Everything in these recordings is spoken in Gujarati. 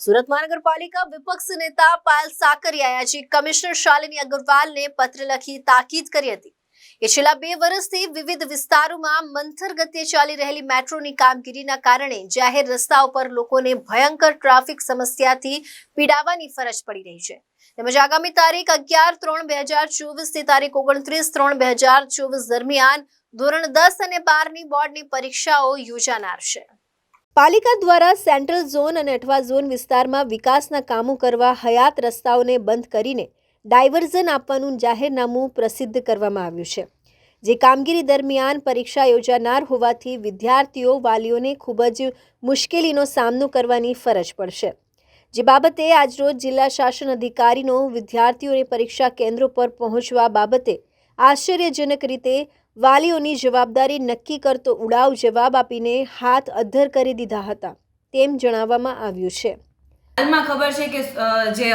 સુરત મહાનગરપાલિકા વિપક્ષ નેતા પાયલ સાકરિયાએ આજે કમિશનર શાલિની અગ્રવાલને પત્ર લખી તાકીદ કરી હતી. કે છેલ્લા બે વર્ષથી વિવિધ વિસ્તારોમાં મંથર ગતિએ ચાલી રહેલી મેટ્રોની કામગીરીના કારણે જાહેર રસ્તા ઉપર લોકોને ભયંકર ટ્રાફિક સમસ્યાથી પીડાવાની ફરજ પડી રહી છે. તેમજ આગામી તારીખ અગિયાર ત્રણ બે હજાર ચોવીસથી તારીખ ઓગણત્રીસ ત્રણ બે હજાર ચોવીસ દરમિયાન ધોરણ દસ અને બારની બોર્ડની પરીક્ષાઓ યોજાનાર છે. પાલિકા દ્વારા સેન્ટ્રલ ઝોન અને અઠવા ઝોન વિસ્તારમાં વિકાસના કામો કરવા હયાત રસ્તાઓને બંધ કરીને ડાયવર્ઝન આપવાનું જાહેરનામું પ્રસિદ્ધ કરવામાં આવ્યું છે. જે કામગીરી દરમિયાન પરીક્ષા યોજાનાર હોવાથી વિદ્યાર્થીઓ, વાલીઓને ખૂબ જ મુશ્કેલીનો સામનો કરવાની ફરજ પડશે. જે બાબતે આજરોજ જિલ્લા શાસન અધિકારીનો વિદ્યાર્થીઓને પરીક્ષા કેન્દ્રો પર પહોંચવા બાબતે આશ્ચર્યજનક રીતે વાલીઓની જવાબદારી નક્કી કરતો ઉડાવ જવાબ આપીને હાથ અદ્ધર કરી દીધા હતા, તેમ જણાવવામાં આવ્યું છે. હાલમાં ખબર છે કે જે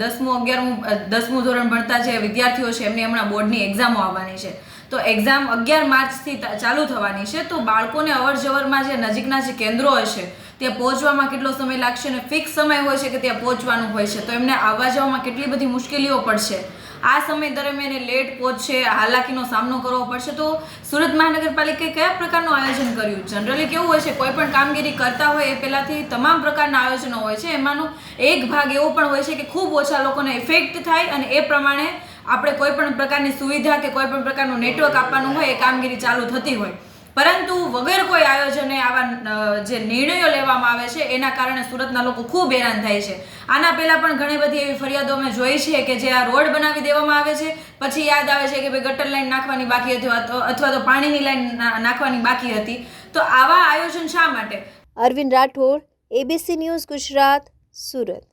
દસમું, અગિયારમું દસમું ધોરણ ભણતા જે વિદ્યાર્થીઓ છે, એમની હમણાં બોર્ડની એક્ઝામો આવવાની છે. તો એક્ઝામ અગિયાર માર્ચથી ચાલુ થવાની છે. તો બાળકોને અવર જવરમાં જે નજીકના જે કેન્દ્રો હશે ત્યાં પહોંચવામાં કેટલો સમય લાગશે અને ફિક્સ સમય હોય છે કે ત્યાં પહોંચવાનું હોય છે? તો એમને આવવા જવામાં કેટલી બધી મુશ્કેલીઓ પડશે. આ સમય દરમિયાન એ લેટ પહોંચશે, હાલાકીનો સામનો કરવો પડશે. તો સુરત મહાનગરપાલિકાએ કયા પ્રકારનું આયોજન કર્યું? જનરલી કેવું હોય છે? કોઈ પણ કામગીરી કરતા હોય એ પહેલાંથી તમામ પ્રકારના આયોજનો હોય છે. એમાંનો એક ભાગ એવો પણ હોય છે કે ખૂબ ઓછા લોકોને ઇફેક્ટ થાય અને એ પ્રમાણે આપણે કોઈ પણ પ્રકારની સુવિધા કે કોઈ પણ પ્રકારનું નેટવર્ક આપવાનું હોય, એ કામગીરી ચાલુ થતી હોય. પરંતુ વગર કોઈ આયોજને આવા જે નિર્ણયો લેવામાં આવે છે, એના કારણે સુરતના લોકો ખૂબ હેરાન થાય છે. આના પહેલાં પણ ઘણી બધી એવી ફરિયાદો અમે જોઈ છે કે જે આ રોડ બનાવી દેવામાં આવે છે. પછી યાદ આવે છે કે ભાઈ ગટર લાઈન નાખવાની બાકી હતી અથવા તો પાણીની લાઈન નાખવાની બાકી હતી. તો આવા આયોજન શા માટે? Arvind Rathod ABC news Gujarat, Surat.